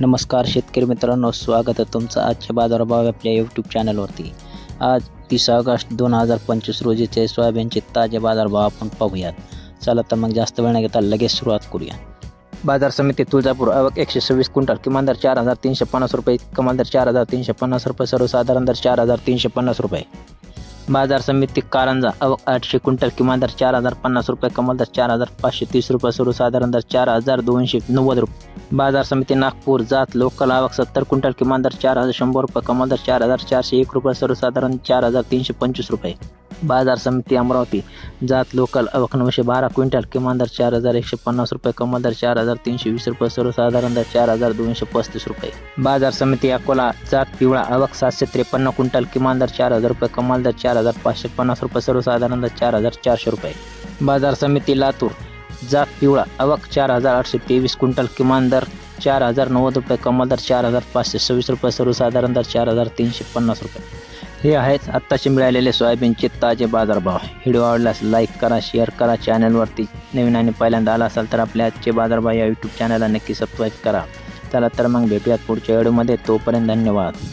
नमस्कार शेतकरी मित्रांनो स्वागत आहे तुमचं आजच्या बाजारभाव आपल्या यूट्यूब चॅनलवरती आज तीस ऑगस्ट दोन हजार पंचवीस रोजीचे सोयाबीनचे ताजे बाजारभाव आपण पाहूयात. चला तर मग जास्त वेळ न घेता लगेच सुरुवात करूया. बाजार समिती तुळजापूर आवक एकशे सव्वीस क्विंटल किमान दर चार हजार तीनशे पन्नास रुपये कमाल दर चार हजार तीनशे पन्नास रुपये सर्वसाधारण दर चार हजार तीनशे पन्नास रुपये. बाजार समिती कारंजा अव आठशे क्विंटल किमान दर चार हजार पन्नास रुपये कमाल दर चार हजार पाचशे तीस रुपये सर्वसाधारण दर चार हजार दोनशे नव्वद रुपये. बाजार समिती नागपूर जात लोकल आवक सत्तर क्विंटल किमान दर चार हजार शंभर रुपये कमाल दर चार हजार चारशे एक रुपये सर्वसाधारण चार हजार तीनशे पंचवीस रुपये. बाजार समिती अमरावती जात लोकल आवक नऊशे बारा क्विंटल किमान दर चार हजार एकशे पन्नास रुपये कमाल दर चार हजार तीनशे वीस रुपये सर्वसाधारण दर चार हजार दोनशे पस्तीस रुपये बाजार समिती अकोला जात पिवळा आवक सातशे त्रेपन्न क्विंटल किमान दर चार हजार रुपये कमाल दर चार हजार पाचशे पन्नास रुपये सर्वसाधारण दर चार हजार चारशे रुपये बाजार समिती लातूर जात पिवळा अवक चार हजार आठशे तेवीस क्विंटल किमान दर चार हजार नव्वद रुपये कमाल दर चार हजार पाचशे सव्वीस रुपये सर्वसाधारण दर चार हजार तीनशे पन्नास रुपये हे आहेत आत्ताचे मिळालेले सोयाबीनचे ताजे बाजारभाव. व्हिडिओ आवडल्यास लाईक करा शेअर करा चॅनलवरती नवीन आणि पहिल्यांदा आला असाल तर आपल्या आजचे बाजारभाव या यूट्यूब चॅनलला नक्की सबस्क्राईब करा. चला तर मग भेटूयात पुढच्या व्हिडिओमध्ये तोपर्यंत धन्यवाद.